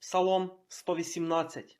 Псалом 118.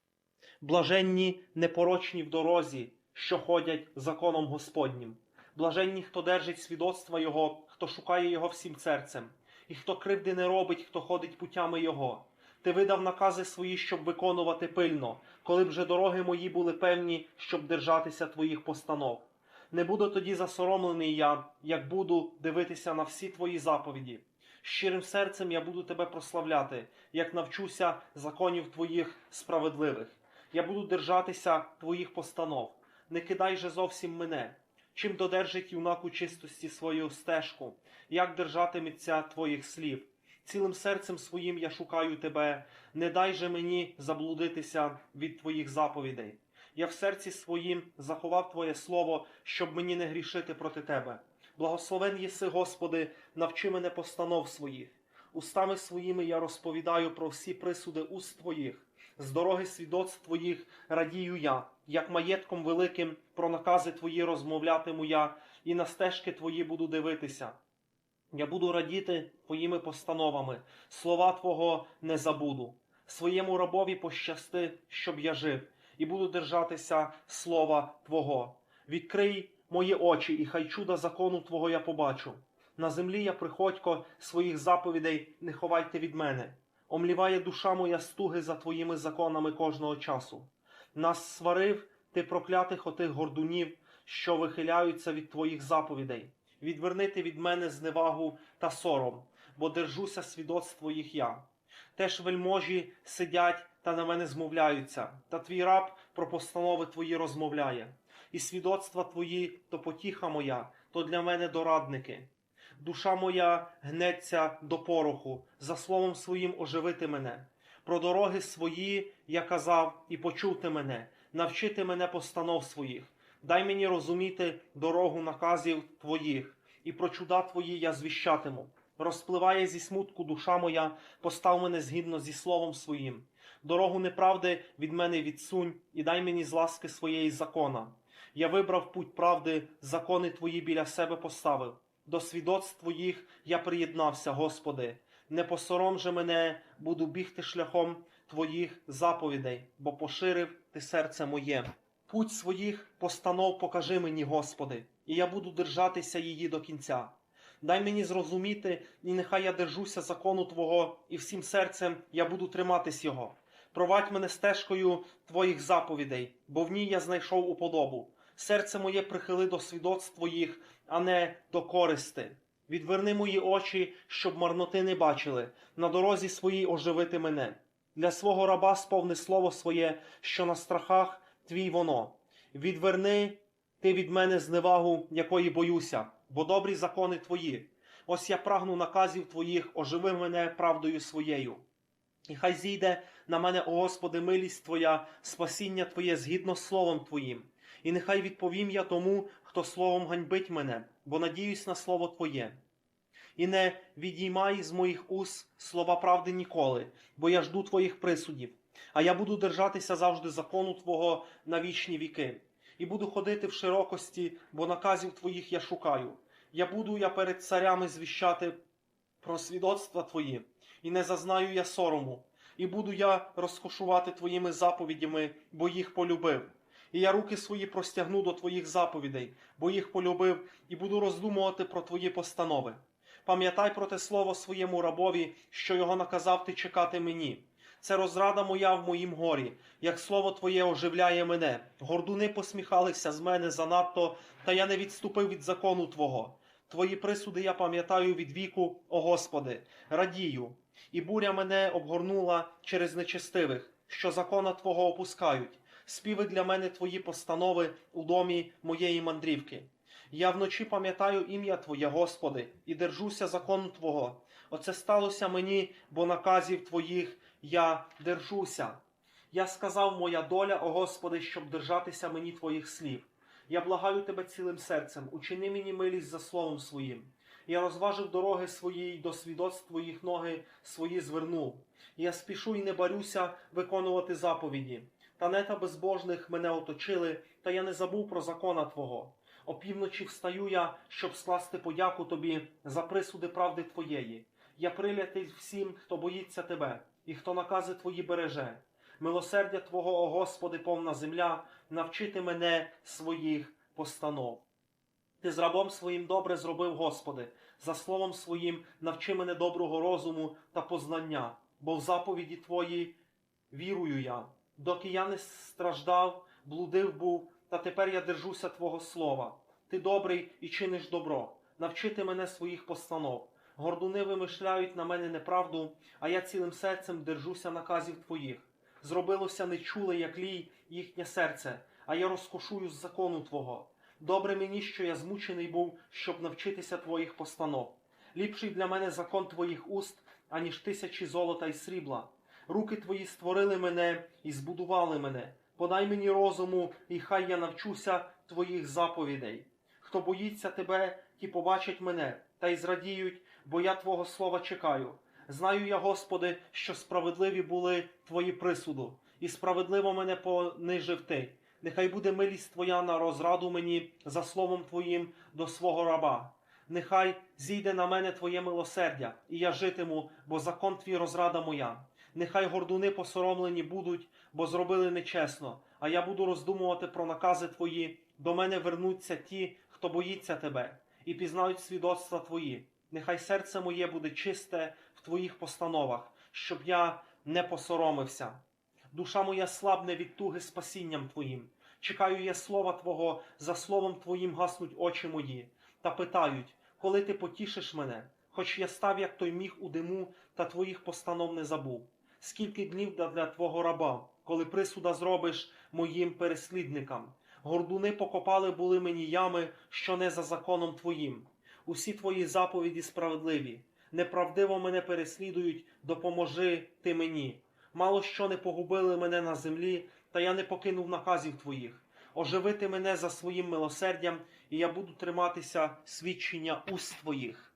Блаженні непорочні в дорозі, що ходять законом Господнім. Блаженні, хто держить свідоцтва Його, хто шукає Його всім серцем, і хто кривди не робить, хто ходить путями Його. Ти видав накази свої, щоб виконувати пильно, коли б же дороги мої були певні, щоб держатися твоїх постанов. Не буду тоді засоромлений я, як буду дивитися на всі твої заповіді. Щирим серцем я буду тебе прославляти, як навчуся законів твоїх справедливих. Я буду держатися твоїх постанов. Не кидай же зовсім мене. Чим додержить юнак у чистості свою стежку, як держатиметься твоїх слів. Цілим серцем своїм я шукаю тебе, не дай же мені заблудитися від твоїх заповідей. Я в серці своїм заховав Твоє слово, щоб мені не грішити проти Тебе. Благословен єси, Господи, навчи мене постанов своїх. Устами своїми я розповідаю про всі присуди уст Твоїх. З дороги свідоцтв Твоїх радію я, як маєтком великим про накази Твої розмовлятиму я, і на стежки Твої буду дивитися. Я буду радіти Твоїми постановами, слова Твого не забуду. Своєму рабові пощасти, щоб я жив, і буду держатися слова Твого. Відкрий мої очі, і хай чуда закону Твого я побачу. На землі я приходько своїх заповідей не ховайте від мене. Омліває душа моя стуги за Твоїми законами кожного часу. Нас сварив ти проклятих отих гордунів, що вихиляються від Твоїх заповідей. Відвернити від мене зневагу та сором, бо держуся свідоцтв Твоїх я. Теж вельможі сидять та на мене змовляються, та твій раб про постанови твої розмовляє. І свідоцтва твої то потіха моя, то для мене дорадники. Душа моя гнеться до пороху, за словом своїм оживити мене. Про дороги свої я казав і почув ти мене, навчити мене постанов своїх. Дай мені розуміти дорогу наказів твоїх, і про чуда твої я звіщатиму. Розпливає зі смутку душа моя, постав мене згідно зі словом своїм. Дорогу неправди від мене відсунь, і дай мені з ласки своєї закона. Я вибрав путь правди, закони твої біля себе поставив. До свідоцтв твоїх я приєднався, Господи. Не посором же мене, буду бігти шляхом твоїх заповідей, бо поширив ти серце моє. Путь своїх постанов покажи мені, Господи, і я буду держатися її до кінця. Дай мені зрозуміти, і нехай я держуся закону Твого, і всім серцем я буду триматись Його. Провадь мене стежкою Твоїх заповідей, бо в ній я знайшов уподобу. Серце моє прихили до свідоцтв Твоїх, а не до користи. Відверни мої очі, щоб марноти не бачили, на дорозі своїй оживити мене. Для свого раба сповни слово своє, що на страхах твій воно. Відверни ти від мене зневагу, якої боюся, бо добрі закони твої. Ось я прагну наказів твоїх, оживи мене правдою своєю. І хай зійде на мене, о Господи, милість Твоя, спасіння Твоє згідно з словом Твоїм. І нехай відповім я тому, хто словом ганьбить мене, бо надіюсь на слово Твоє. І не відіймай з моїх уст слова правди ніколи, бо я жду Твоїх присудів, а я буду держатися завжди закону Твого на вічні віки, і буду ходити в широкості, бо наказів Твоїх я шукаю. Я буду я перед царями звіщати про свідоцтва Твої, і не зазнаю я сорому, і буду я розкошувати Твоїми заповідями, бо їх полюбив. І я руки свої простягну до Твоїх заповідей, бо їх полюбив, і буду роздумувати про Твої постанови. Пам'ятай про те слово своєму рабові, що його наказав ти чекати мені. Це розрада моя в моїм горі, як слово Твоє оживляє мене. Гордуни посміхалися з мене занадто, та я не відступив від закону Твого. Твої присуди я пам'ятаю від віку, о Господи, радію, і буря мене обгорнула через нечестивих, що закона Твого опускають. Співи для мене Твої постанови у домі моєї мандрівки. Я вночі пам'ятаю ім'я Твоє, Господи, і держуся закону Твого. Оце сталося мені, бо наказів Твоїх я держуся. Я сказав, моя доля, о Господи, щоб держатися мені Твоїх слів. Я благаю Тебе цілим серцем, учини мені милість за словом своїм. Я розважив дороги свої, й до свідоцтв Твоїх ноги свої звернув. Я спішу й не барюся виконувати заповіді. Та нета безбожних мене оточили, та я не забув про закона Твого. Опівночі встаю я, щоб скласти подяку Тобі за присуди правди Твоєї. Я прилятий всім, хто боїться тебе, і хто накази твої береже. Милосердя Твого, о Господи, повна земля, навчити мене своїх постанов. Ти з рабом своїм добре зробив, Господи, за словом своїм навчи мене доброго розуму та познання, бо в заповіді Твої вірую я. Доки я не страждав, блудив був, та тепер я держуся Твого слова. Ти добрий і чиниш добро. Навчити мене своїх постанов. Гордуни вимишляють на мене неправду, а я цілим серцем держуся наказів Твоїх. Зробилося нечуле, як лій, їхнє серце, а я розкошую з закону Твого. Добре мені, що я змучений був, щоб навчитися Твоїх постанов. Ліпший для мене закон Твоїх уст, аніж тисячі золота й срібла. Руки Твої створили мене і збудували мене. Подай мені розуму, і хай я навчуся Твоїх заповідей. Хто боїться Тебе, ті побачать мене, та й зрадіють, бо я Твого слова чекаю. Знаю я, Господи, що справедливі були Твої присуду, і справедливо мене понижив Ти. Нехай буде милість Твоя на розраду мені за словом Твоїм до свого раба. Нехай зійде на мене Твоє милосердя, і я житиму, бо закон Твій розрада моя. Нехай гордуни посоромлені будуть, бо зробили нечесно, а я буду роздумувати про накази Твої. До мене вернуться ті, хто боїться Тебе, і пізнають свідоцтва Твої. Нехай серце моє буде чисте в Твоїх постановах, щоб я не посоромився. Душа моя слабне від туги спасінням Твоїм. Чекаю я слова Твого, за словом Твоїм гаснуть очі мої, та питають, коли ти потішиш мене, хоч я став, як той міг у диму, та Твоїх постанов не забув. Скільки днів для Твого раба, коли присуда зробиш моїм переслідникам. Гордуни покопали були мені ями, що не за законом Твоїм. Усі Твої заповіді справедливі. Неправдиво мене переслідують, допоможи ти мені. Мало що не погубили мене на землі, та я не покинув наказів Твоїх. Оживити мене за своїм милосердям, і я буду триматися свідчення уст Твоїх.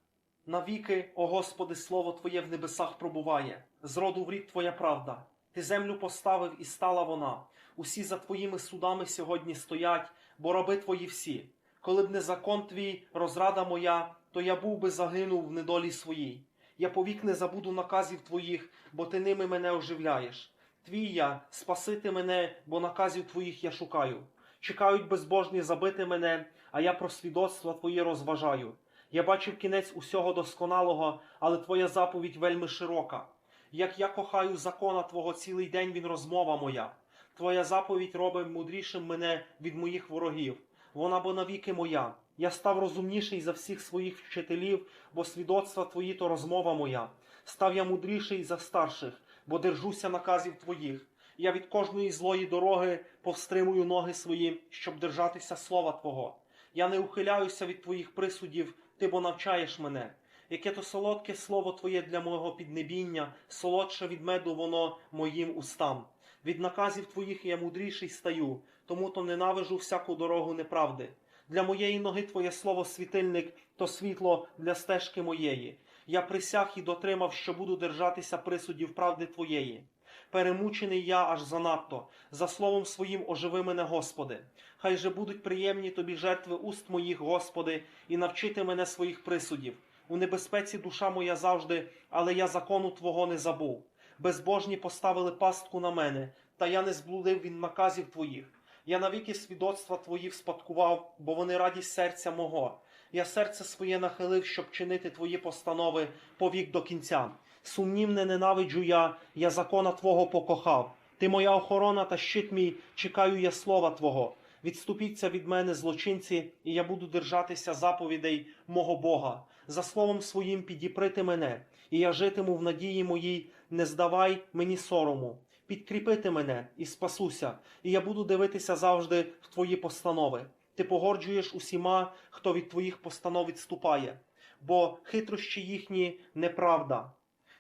Навіки, о Господи, слово Твоє в небесах пробуває, з роду в рік Твоя правда. Ти землю поставив і стала вона. Усі за Твоїми судами сьогодні стоять, бо раби Твої всі. Коли б не закон Твій, розрада моя, то я був би загинув в недолі своїй. Я повік не забуду наказів Твоїх, бо Ти ними мене оживляєш. Твій я, спасити мене, бо наказів Твоїх я шукаю. Чекають безбожні забити мене, а я про свідоцтва Твої розважаю. Я бачив кінець усього досконалого, але Твоя заповідь вельми широка. Як я кохаю закона Твого цілий день він розмова моя. Твоя заповідь робить мудрішим мене від моїх ворогів. Вона бо навіки моя. Я став розумніший за всіх своїх вчителів, бо свідоцтва Твої то розмова моя. Став я мудріший за старших, бо держуся наказів Твоїх. Я від кожної злої дороги повстримую ноги свої, щоб держатися слова Твого. Я не ухиляюся від Твоїх присудів, Ти бо навчаєш мене. Яке то солодке слово Твоє для мого піднебіння, солодше від меду воно моїм устам. Від наказів Твоїх я мудріший стаю, тому то ненавижу всяку дорогу неправди. Для моєї ноги Твоє слово світильник, то світло для стежки моєї. Я присяг і дотримав, що буду держатися присудів правди Твоєї. Перемучений я аж занадто, за словом своїм оживи мене, Господи. Хай же будуть приємні тобі жертви уст моїх, Господи, і навчити мене своїх присудів. У небезпеці душа моя завжди, але я закону Твого не забув. Безбожні поставили пастку на мене, та я не зблудив від наказів Твоїх. Я навіки свідоцтва Твої вспадкував, бо вони радість серця мого. Я серце своє нахилив, щоб чинити Твої постанови повік до кінця. Сумнівне ненавиджу я, я закона Твого покохав. Ти моя охорона та щит мій, чекаю я слова Твого. Відступіться від мене, злочинці, і я буду держатися заповідей мого Бога. За словом своїм підіприти мене, і я житиму в надії моїй, не здавай мені сорому. Підкріпити мене і спасуся, і я буду дивитися завжди в твої постанови. Ти погорджуєш усіма, хто від твоїх постанов відступає, бо хитрощі їхні неправда.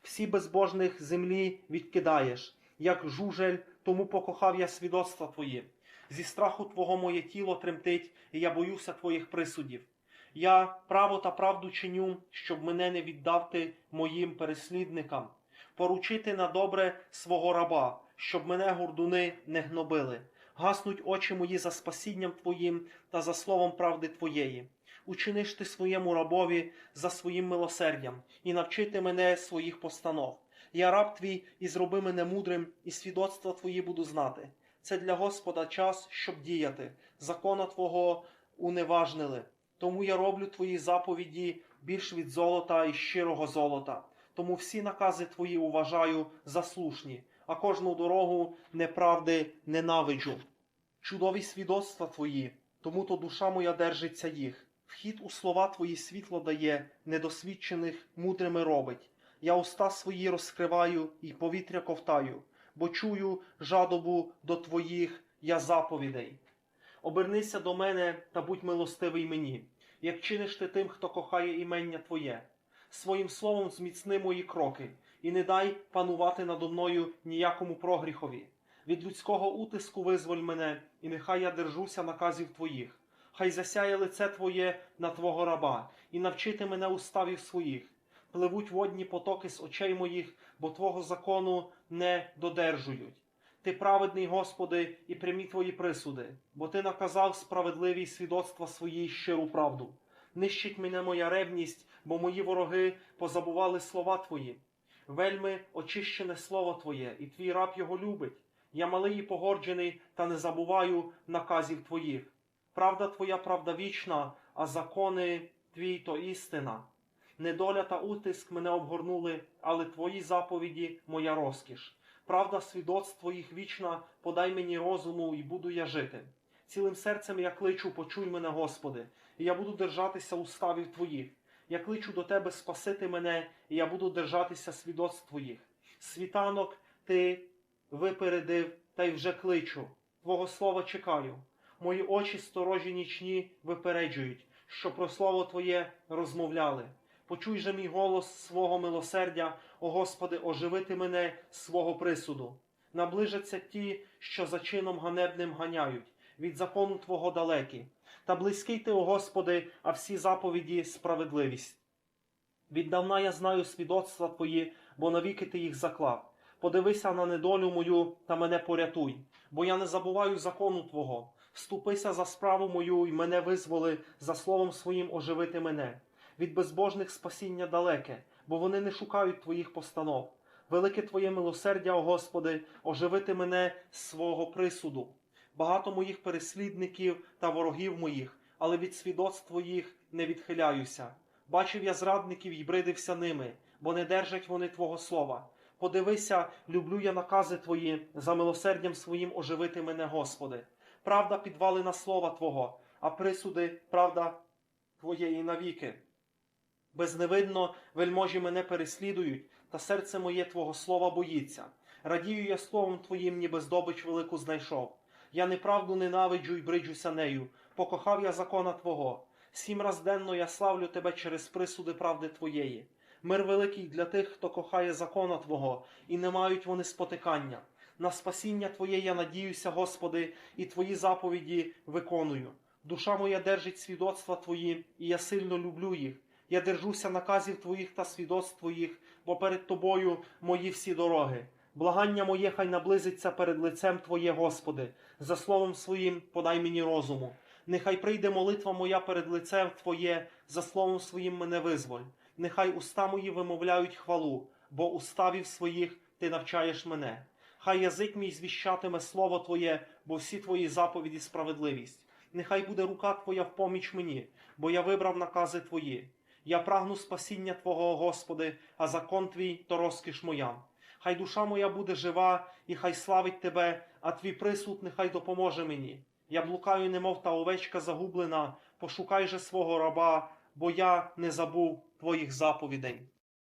Всі безбожних землі відкидаєш, як жужель, тому покохав я свідоцтва твої. Зі страху Твого моє тіло тремтить, і я боюся Твоїх присудів. Я право та правду чиню, щоб мене не віддав ти моїм переслідникам, поручити на добре свого раба, щоб мене гордуни не гнобили. Гаснуть очі мої за спасінням Твоїм та за словом правди Твоєї. Учиниш ти своєму рабові за своїм милосердям і навчити мене своїх постанов. Я раб твій, і зроби мене мудрим, і свідоцтва твої буду знати. Це для Господа час, щоб діяти. Закона Твого уневажнили. Тому я роблю твої заповіді більш від золота і щирого золота. Тому всі накази твої уважаю за слушні, а кожну дорогу неправди ненавиджу. Чудові свідоцтва твої, тому то душа моя держиться їх. Вхід у слова твої світло дає, недосвідчених мудрими робить. Я уста свої розкриваю і повітря ковтаю, бо чую жадобу до твоїх я заповідей. Обернися до мене та будь милостивий мені, як чиниш ти тим, хто кохає імення Твоє. Своїм словом зміцни мої кроки, і не дай панувати надо мною ніякому прогріхові. Від людського утиску визволь мене, і нехай я держуся наказів Твоїх. Хай засяє лице Твоє на Твого раба, і навчити мене уставів своїх. Пливуть водні потоки з очей моїх, бо Твого закону не додержують. Ти праведний, Господи, і прямі твої присуди, бо ти наказав справедливі свідоцтва свої щиру правду. Нищить мене моя ревність, бо мої вороги позабували слова Твої. Вельми очищене слово Твоє, і твій раб його любить. Я малий і погорджений, та не забуваю наказів Твоїх. Правда Твоя правда вічна, а закони Твій то істина. Недоля та утиск мене обгорнули, але Твої заповіді моя розкіш. Правда свідоцтво їх вічна, подай мені розуму, і буду я жити. Цілим серцем я кличу, почуй мене, Господи, і я буду держатися уставів Твоїх. Я кличу до Тебе спасити мене, і я буду держатися свідоцтв Твоїх. Світанок Ти випередив, та й вже кличу. Твого слова чекаю. Мої очі сторожі нічні випереджують, що про слово Твоє розмовляли. Почуй же мій голос свого милосердя, о Господи, оживити мене свого присуду. Наближаться ті, що за чином ганебним ганяють, від закону Твого далекі. Та близький ти, о Господи, а всі заповіді справедливість. Віддавна я знаю свідоцтва Твої, бо навіки ти їх заклав. Подивися на недолю мою та мене порятуй, бо я не забуваю закону Твого. Вступися за справу мою і мене визволи, за словом своїм оживити мене. Від безбожних спасіння далеке, бо вони не шукають Твоїх постанов. Велике Твоє милосердя, о Господи, оживити мене з свого присуду. Багато моїх переслідників та ворогів моїх, але від свідоцтв Твоїх не відхиляюся. Бачив я зрадників і бридився ними, бо не держать вони Твого слова. Подивися, люблю я накази Твої, за милосердям своїм оживити мене, Господи. Правда підвалина слова Твого, а присуди правда Твоєї навіки. Безневидно вельможі мене переслідують, та серце моє Твого слова боїться. Радію я словом Твоїм, ніби здобич велику знайшов. Я неправду ненавиджу й бриджуся нею, покохав я закона Твого. Сім раз денно я славлю Тебе через присуди правди Твоєї. Мир великий для тих, хто кохає закона Твого, і не мають вони спотикання. На спасіння Твоє я надіюся, Господи, і Твої заповіді виконую. Душа моя держить свідоцтва Твої, і я сильно люблю їх. Я держуся наказів Твоїх та свідоцтв Твоїх, бо перед Тобою мої всі дороги. Благання моє хай наблизиться перед лицем Твоє, Господи, за словом своїм подай мені розуму. Нехай прийде молитва моя перед лицем Твоє, за словом своїм мене визволь. Нехай уста мої вимовляють хвалу, бо уставів своїх Ти навчаєш мене. Хай язик мій звіщатиме слово Твоє, бо всі Твої заповіді справедливість. Нехай буде рука Твоя в поміч мені, бо я вибрав накази Твої. Я прагну спасіння Твого, Господи, а закон Твій то розкіш моя. Хай душа моя буде жива, і хай славить Тебе, а Твій присуд нехай допоможе мені. Я блукаю, немов та овечка загублена, пошукай же свого раба, бо я не забув Твоїх заповідей.